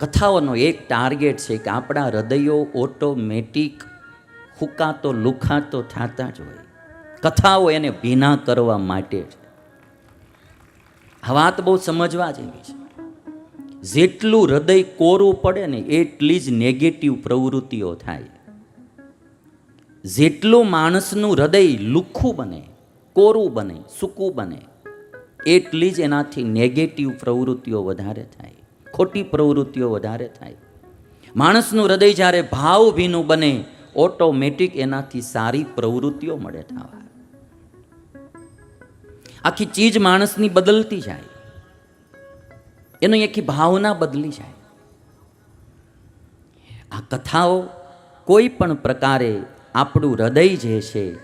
કથાઓનો એક ટાર્ગેટ છે કે આપણા હૃદયો ઓટોમેટિક હુકાતો, લુખાતો થતા જ હોય. કથાઓ એને ભીના કરવા માટે છે આ વાત બહુ સમજવા જેવી છે. જેટલું હૃદય કોરું પડે ને એટલી જ નેગેટિવ પ્રવૃત્તિઓ થાય. જેટલું માણસનું હૃદય લુખ્ખું બને, કોરું બને, સૂકું બને, એટલી જ એનાથી નેગેટિવ પ્રવૃત્તિઓ વધારે થાય. ખોટી પ્રવૃત્તિઓ વધારે થાય. માણસનું હૃદય જ્યારે ભાવભીનું બને, ઓટોમેટિક એનાથી સારી પ્રવૃત્તિઓ મળે થવા. આખી ચીજ માણસની બદલતી જાય. એની આખી ભાવના બદલી જાય. આ કથાઓ કોઈ પણ પ્રકારે આપણું હૃદય જે છે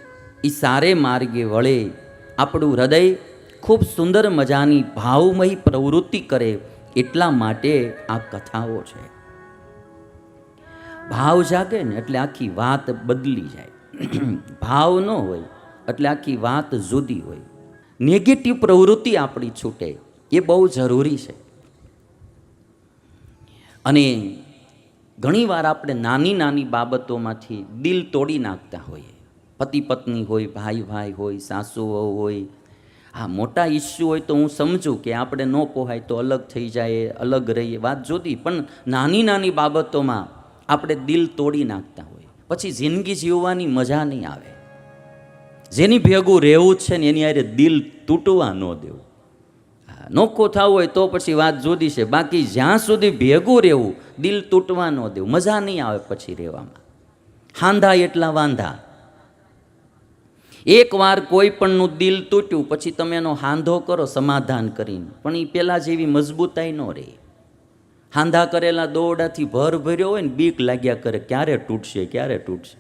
એ સારે માર્ગે વળે. આપણું હૃદય ખૂબ સુંદર મજાની ભાવમય પ્રવૃત્તિ કરે એટલા માટે આ કથાઓ છે. ભાવ જાગે ને એટલે આખી વાત બદલી જાય. ભાવ ન હોય એટલે આખી વાત જુદી હોય. નેગેટિવ પ્રવૃત્તિ આપણી છૂટે, એ બહુ જરૂરી છે. અને ઘણીવાર આપણે નાની નાની બાબતોમાંથી દિલ તોડી નાખતા હોઈએ. પતિ પત્ની હોય ભાઈ ભાઈ હોય સાસુ હોય હા મોટા ઇસ્યુ હોય તો હું સમજું કે આપણે ન પોહાય તો અલગ થઈ જાય, અલગ રહીએ. વાત જોતી પણ નાની નાની બાબતોમાં આપણે દિલ તોડી નાખતા હોઈએ પછી જિંદગી જીવવાની મજા નહીં આવે. જેની ભેગું રહેવું છે ને એની હારે દિલ તૂટવા ન દેવું. નોખું થવું હોય તો પછી વાત જુદી છે. બાકી જ્યાં સુધી ભેગું રહેવું, દિલ તૂટવા ન દેવું. મજા નહીં આવે પછી રહેવામાં. હાંધા એટલા વાંધા. એકવાર કોઈ પણનું દિલ તૂટ્યું, પછી તમે એનો હાંધો કરો સમાધાન કરીને. પણ એ પહેલાં જેવી મજબૂતાઈ ન રહે. હાંધા કરેલા દોરડાથી ભર ભર્યો હોય ને, બીક લાગ્યા કરે, ક્યારે તૂટશે ક્યારે તૂટશે?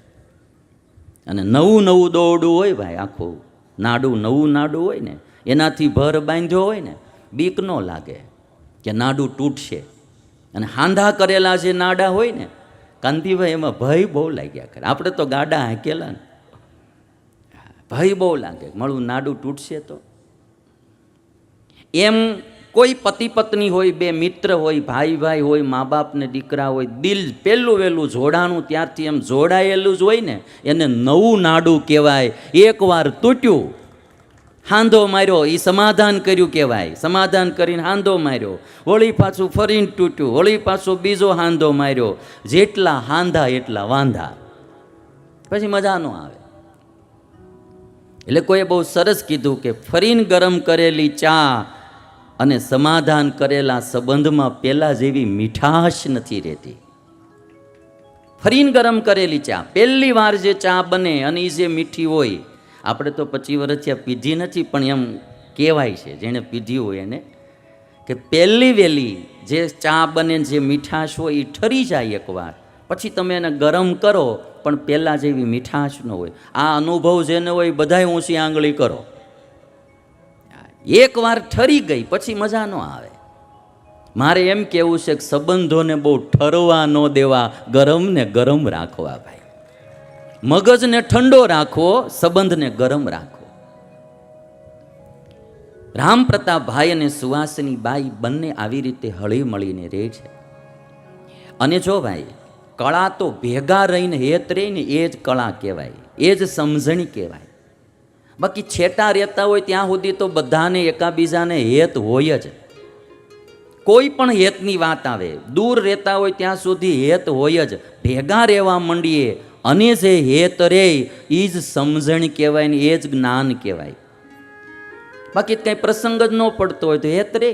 અને નવું નવું દોરડું હોય ભાઈ, આખું નાડું નવું નાડું હોય ને, એનાથી ભર બાંધ્યો હોય ને, બીક ન લાગે કે નાડું તૂટશે. અને હાંધા કરેલા જે નાડા હોય ને, કાંતિભાઈ, એમાં ભય બહુ લાગ્યા કરે. આપણે તો ગાડા હાંકેલા ને. ભય બહુ લાગે. મળું નાડું તૂટશે તો. એમ કોઈ પતિ પત્ની હોય, બે મિત્ર હોય, ભાઈ ભાઈ હોય, મા બાપને દીકરા હોય, દિલ પહેલું વહેલું જોડાણું ત્યારથી એમ જોડાયેલું જ હોય ને, એને નવું નાડું કહેવાય. એકવાર તૂટ્યું, હાંધો માર્યો એ સમાધાન કર્યું કહેવાય. સમાધાન કરીને હાંધો માર્યો. વળી પાછું ફરીને તૂટ્યું. હોળી પાછો બીજો હાંધો માર્યો. જેટલા હાંધા એટલા વાંધા. પછી મજા ન આવે. એટલે કોઈએ બહુ સરસ કીધું કે ફરીને ગરમ કરેલી ચા અને સમાધાન કરેલા સંબંધમાં પહેલાં જેવી મીઠાશ નથી રહેતી. ફરીને ગરમ કરેલી ચા, પહેલી વાર જે ચા બને અને એ જે મીઠી હોય, આપણે તો પચીસ વર્ષથી પીધી નથી, પણ એમ કહેવાય છે, જેણે પીધી હોય એને, કે પહેલી વહેલી જે ચા બને જે મીઠાશ હોય એ ઠરી જાય એકવાર. પછી તમે એને ગરમ કરો પણ પહેલાં જેવી મીઠાશ ન હોય. આ અનુભવ જેને હોય બધાય ઊંચી આંગળી કરો. એકવાર ઠરી ગઈ, પછી મજા ન આવે. મારે એમ કહેવું છે કે સંબંધોને બહુ ઠરવા ન દેવા, ગરમને ગરમ રાખવા ભાઈ. મગજને ઠંડો રાખવો, સંબંધને ગરમ રાખવો. રામ પ્રતાપભાઈ અને સુવાસની બાઈ બંને આવી રીતે હળી મળીને રહે છે. અને જો ભાઈ કળા તો ભેગા રહીને હેત રહીને એ જ કળા કહેવાય, એ જ સમજણી કહેવાય. બાકી છેટા રહેતા હોય ત્યાં સુધી તો બધાને એકાબીજાને હેત હોય જ. કોઈ પણ હેતની વાત આવે, દૂર રહેતા હોય ત્યાં સુધી હેત હોય જ. ભેગા રહેવા માંડીએ, અને જે હેત રે એ જ સમજણ કહેવાય ને એ જ જ્ઞાન કહેવાય. બાકી કંઈ પ્રસંગ જ ન પડતો હોય તો હેત રે.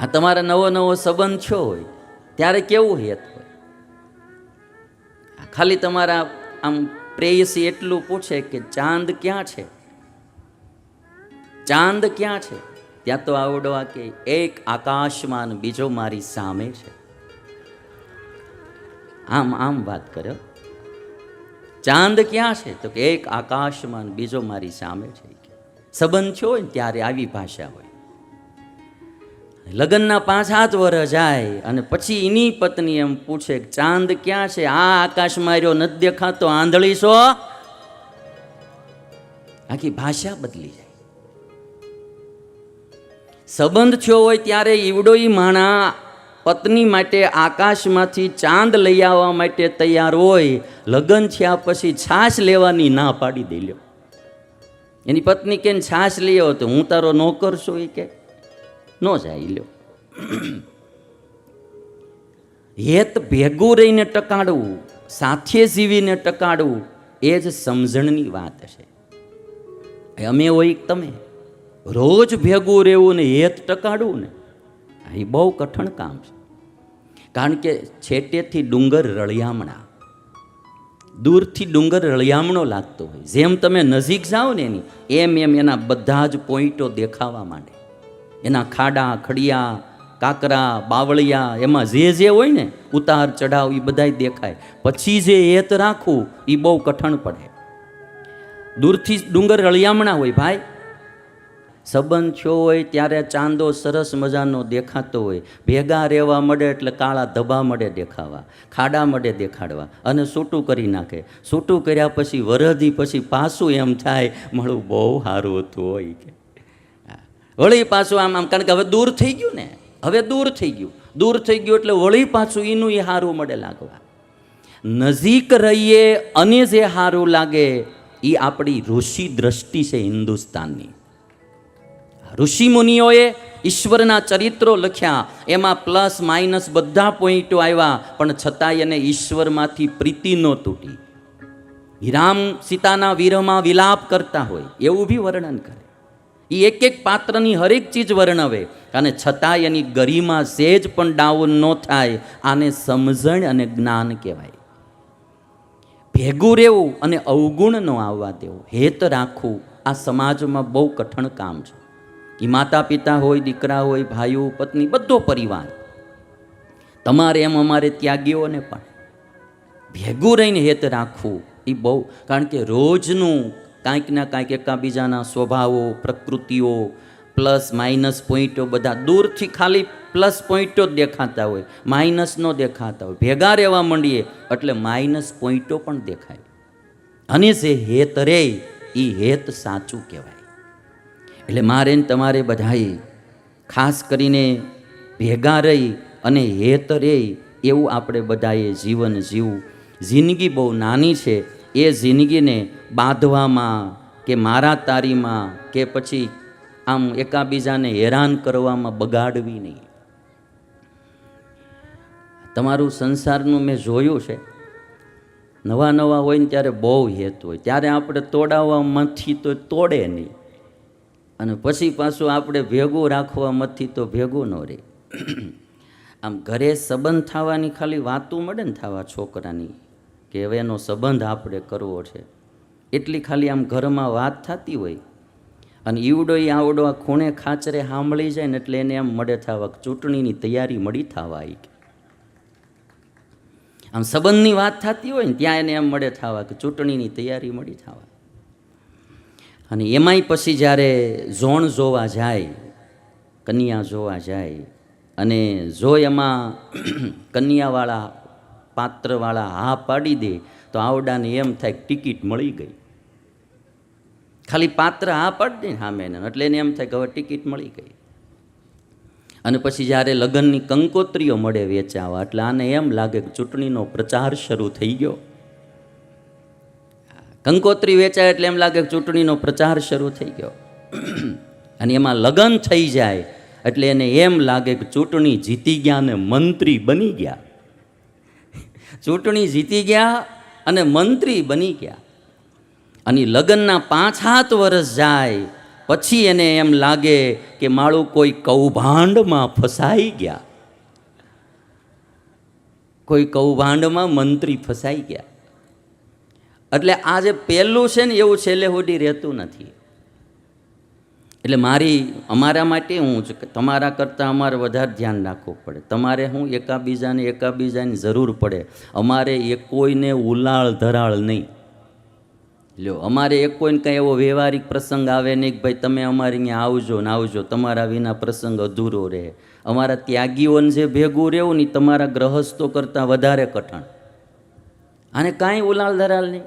આ તમારા નવો નવો સંબંધ છો હોય, ત્યારે કેવું હેત હોય? ખાલી તમારા આમ પ્રેયસી એટલું પૂછે કે ચાંદ ક્યાં છે? ચાંદ ક્યાં છે? ત્યાં તો આવડવા કે એક આકાશમાન બીજો મારી સામે છે. આમ આમ વાત કર્યો ચાંદ ક્યાં છે? તો કે એક આકાશમાન બીજો મારી સામે છે. સંબંધ છે હોય ત્યારે આવી ભાષા હોય. લગ્નના પાંચ સાત વર્ષ જાય અને પછી એની પત્ની એમ પૂછે ચાંદ ક્યાં છે? આ આકાશ માર્યો નથી દેખાતો, આંધળી છો? આખી ભાષા બદલી જાય. સંબંધ થયો હોય ત્યારે ઈવડોઈ માણા પત્ની માટે આકાશમાંથી ચાંદ લઈ આવવા માટે તૈયાર હોય, લગ્ન થયા પછી છાશ લેવાની ના પાડી દઈ લ્યો. એની પત્ની કે, છાશ લઈ આવો. તો હું તારો નોકર છું એ કે. ન જાય લ્યો. હેત ભેગું રહીને ટકાડવું, સાથે જીવીને ટકાડવું, એ જ સમજણની વાત છે. અમે હોય તમે? રોજ ભેગું રહેવું ને હેત ટકાડવું ને એ બહુ કઠણ કામ છે. કારણ કે છેટેથી ડુંગર રળિયામણા. દૂરથી ડુંગર રળિયામણો લાગતો હોય. જેમ તમે નજીક જાઓ ને એની, એમ એમ એના બધા જ પોઈન્ટો દેખાવા માંડે. એના ખાડા, ખડિયા, કાકરા, બાવળિયા, એમાં જે જે હોય ને, ઉતાર ચઢાવ એ બધાય દેખાય. પછી જે એત રાખવું એ બહુ કઠણ પડે. દૂરથી ડુંગર રળિયામણા હોય, ભાઈ. સંબંધ થયો હોય, ત્યારે ચાંદો સરસ મજાનો દેખાતો હોય. ભેગા રહેવા મળે એટલે કાળા ધબા મળે દેખાવા, ખાડા મળે દેખાડવા. અને સૂટું કરી નાખે. સૂટું કર્યા પછી વરદી પછી પાછું એમ થાય, મળું બહુ સારું હતું હોય કે. વળી પાછું આમ આમ, કારણ કે હવે દૂર થઈ ગયું ને, હવે દૂર થઈ ગયું. દૂર થઈ ગયું એટલે વળી પાછું એનું એ હારું મળે લાગવા. નજીક રહીએ, અને જે હારું લાગે એ આપણી ઋષિ દ્રષ્ટિ છે હિન્દુસ્તાનની. ઋષિ મુનિઓએ ઈશ્વરના ચરિત્રો લખ્યા, એમાં પ્લસ માઇનસ બધા પોઈન્ટો આવ્યા, પણ છતાંય એને ઈશ્વરમાંથી પ્રીતિ ન તૂટી. રામ સીતાના વિરહમાં વિલાપ કરતા હોય, એવું બી વર્ણન કરે. એ એક એક પાત્રની હરેક ચીજ વર્ણવે. અને છતાંય એની ગરિમા સેજ પણ ડાઉન ન થાય, આને સમજણ અને જ્ઞાન કહેવાય. ભેગું રહેવું અને અવગુણ ન આવવા દેવું, હેત રાખવું, આ સમાજમાં બહુ કઠણ કામ છે. એ માતા પિતા હોય, દીકરા હોય, ભાઈઓ, પત્ની, બધો પરિવાર. તમારે એમ અમારે ત્યાગીઓને પણ ભેગું રહીને હેત રાખવું એ બહુ, કારણ કે રોજનું કાંઈક ના કાંઈક એકાબીજાના સ્વભાવો, પ્રકૃતિઓ, પ્લસ, માઇનસ પોઈન્ટો બધા દૂરથી ખાલી પ્લસ પોઈન્ટો જ દેખાતા હોય. માઇનસ ન દેખાતા હોય. ભેગા રહેવા માંડીએ એટલે માઇનસ પોઈન્ટો પણ દેખાય. અને જે હેત રે એ હેત સાચું કહેવાય. એટલે મારે ને તમારે બધાએ ખાસ કરીને ભેગા રહી અને હેત રે એવું આપણે બધાએ જીવન જીવવું જિંદગી બહુ નાની છે. એ જિંદગીને બાંધવામાં કે મારા તારીમાં કે પછી આમ એકાબીજાને હેરાન કરવામાં બગાડવી નહીં. તમારું સંસારનું મેં જોયું છે. નવા નવા હોય ને ત્યારે બહુ હેત હોય. ત્યારે આપણે તોડાવવામાંથી તો તોડે નહીં. અને પછી પાછું આપણે ભેગું રાખવામાંથી તો ભેગું ન રહે. આમ ઘરે સંબંધ થવાની ખાલી વાતું મળે ને થવા છોકરાની, કે હવે એનો સંબંધ આપણે કરવો છે. એટલી ખાલી આમ ઘરમાં વાત થતી હોય અને ઈવડો ઈ આવડો આ ખૂણે ખાચરે સાંભળી જાય ને એટલે એને એમ મળે થવા ચૂંટણીની તૈયારી મળી થવા આમ સંબંધની વાત થતી હોય ને ત્યાં એને એમ મળે થવા કે ચૂંટણીની તૈયારી મળી થવા. અને એમાંય પછી જ્યારે ઝોણ જોવા જાય, કન્યા જોવા જાય અને જો એમાં કન્યાવાળા પાત્રવાળા હા પાડી દે તો આવડાને એમ થાય ટિકિટ મળી ગઈ. ખાલી પાત્ર હા પડે ને સામે એટલે એને એમ થાય કે હવે ટિકિટ મળી ગઈ. અને પછી જ્યારે લગ્નની કંકોત્રીઓ મળે વેચાવા, એટલે આને એમ લાગે કે ચૂંટણીનો પ્રચાર શરૂ થઈ ગયો. કંકોત્રી વેચાય એટલે એમ લાગે કે ચૂંટણીનો પ્રચાર શરૂ થઈ ગયો. અને એમાં લગ્ન થઈ જાય, એટલે એને એમ લાગે કે ચૂંટણી જીતી ગયા અને મંત્રી બની ગયા. ચૂંટણી જીતી ગયા અને મંત્રી બની ગયા. અને લગ્નના પાંચ સાત વર્ષ જાય, પછી એને એમ લાગે કે મારું કોઈ કૌભાંડમાં ફસાઈ ગયા. કોઈ કૌભાંડમાં મંત્રી ફસાઈ ગયા. એટલે આ જે પહેલું છે ને એવું છેલ્લે સુધી રહેતું નથી. એટલે મારી, અમારા માટે હું કે, તમારા કરતાં અમારે વધારે ધ્યાન રાખવું પડે. તમારે હું એકાબીજાને એકાબીજાની જરૂર પડે. અમારે એ કોઈને ઉલાળ ધરાળ નહીં. લ્યો, અમારે એક કોઈને કંઈ એવો વ્યવહારિક પ્રસંગ આવે નહીં કે ભાઈ તમે અમારે અહીંયા આવજો ને આવજો, તમારા વિના પ્રસંગ અધૂરો રહે. અમારા ત્યાગીઓને જે ભેગું રહેવું ને તમારા ગ્રહસ્થો કરતાં વધારે કઠણ. આને કાંઈ ઉલાળ ધરાળ નહીં.